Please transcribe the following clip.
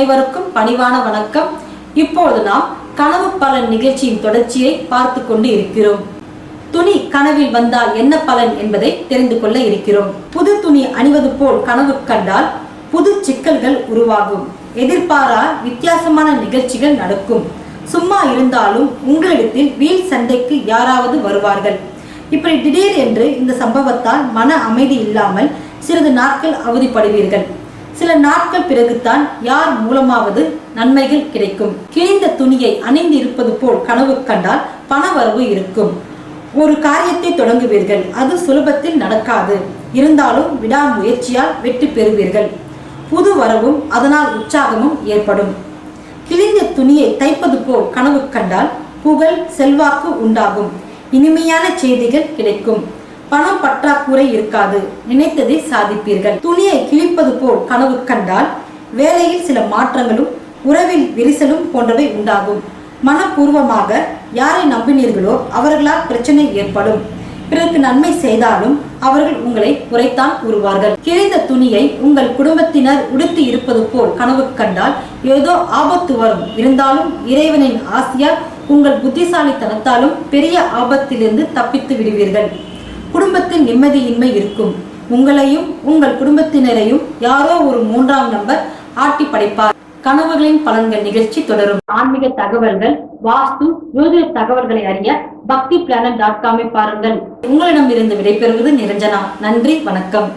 அனைவருக்கும் பணிவான வணக்கம். இப்பொழுது நாம் கனவு பலன் நிகழ்ச்சியின் தொடர்ச்சியை பார்த்து கொண்டு இருக்கிறோம். துணி கனவில் வந்தால் என்ன பலன் என்பதை தெரிந்து கொள்ள இருக்கிறோம். புது துணி அணிவது போல் கனவு கண்டால் புது சிக்கல்கள் உருவாகும். எதிர்பாரா வித்தியாசமான நிகழ்ச்சிகள் நடக்கும். சும்மா இருந்தாலும் உங்களிடத்தில் வீல் சண்டைக்கு யாராவது வருவார்கள். இப்படி திடீர் என்று இந்த சம்பவத்தால் மன அமைதி இல்லாமல் சிறிது நாட்கள் அவதிப்படுவீர்கள். சில நாட்கள் பிறகுதான் யார் மூலமாவது நன்மைகள் கிடைக்கும். கிழிந்த துணியை அணிந்து இருப்பது போல் கனவு கண்டால் பணவரவு இருக்கும். ஒரு காரியத்தை தொடங்குவீர்கள். அது சுலபத்தில் நடக்காது. இருந்தாலும் விடாமுயற்சியால் வெற்றி பெறுவீர்கள். புது வரவும் அதனால் உற்சாகமும் ஏற்படும். கிழிந்த துணியை தைப்பது போல் கனவு கண்டால் புகழ் செல்வாக்கு உண்டாகும். இனிமையான செய்திகள் கிடைக்கும். பணம் பற்றாக்குறை இருக்காது. நினைத்ததை சாதிப்பீர்கள். துணியை கிழிப்பது போல் கனவு கண்டால் வேலையில் சில மாற்றங்களும் உறவில் விரிசலும் போன்றவை உண்டாகும். மனப்பூர்வமாக யாரை நம்பினீர்களோ அவர்களால் பிரச்சனை ஏற்படும். பிறருக்கு நன்மை செய்தாலும் அவர்கள் உங்களை குறைத்தான் கூறுவார்கள். கிழிந்த துணியை உங்கள் குடும்பத்தினர் உடுத்தி இருப்பது போல் கனவு கண்டால் ஏதோ ஆபத்து வரும். இருந்தாலும் இறைவனின் ஆசையால் உங்கள் புத்திசாலித்தனத்தாலும் பெரிய ஆபத்திலிருந்து தப்பித்து விடுவீர்கள். குடும்பத்தில் நிம்மதியின்மை இருக்கும். உங்களையும் உங்கள் குடும்பத்தினரையும் யாரோ ஒரு மூன்றாம் நபர் ஆட்டி படைப்பார். கனவுகளின் பலன்கள் நிகழ்ச்சி தொடரும். ஆன்மீக தகவல்கள் வாஸ்து ஜோதிட தகவல்களை அறிய பக்தி பிளானட் டாட் காமை பாருங்கள். உங்களிடம் இருந்து விடைபெறுவது நிரஞ்சனா. நன்றி வணக்கம்.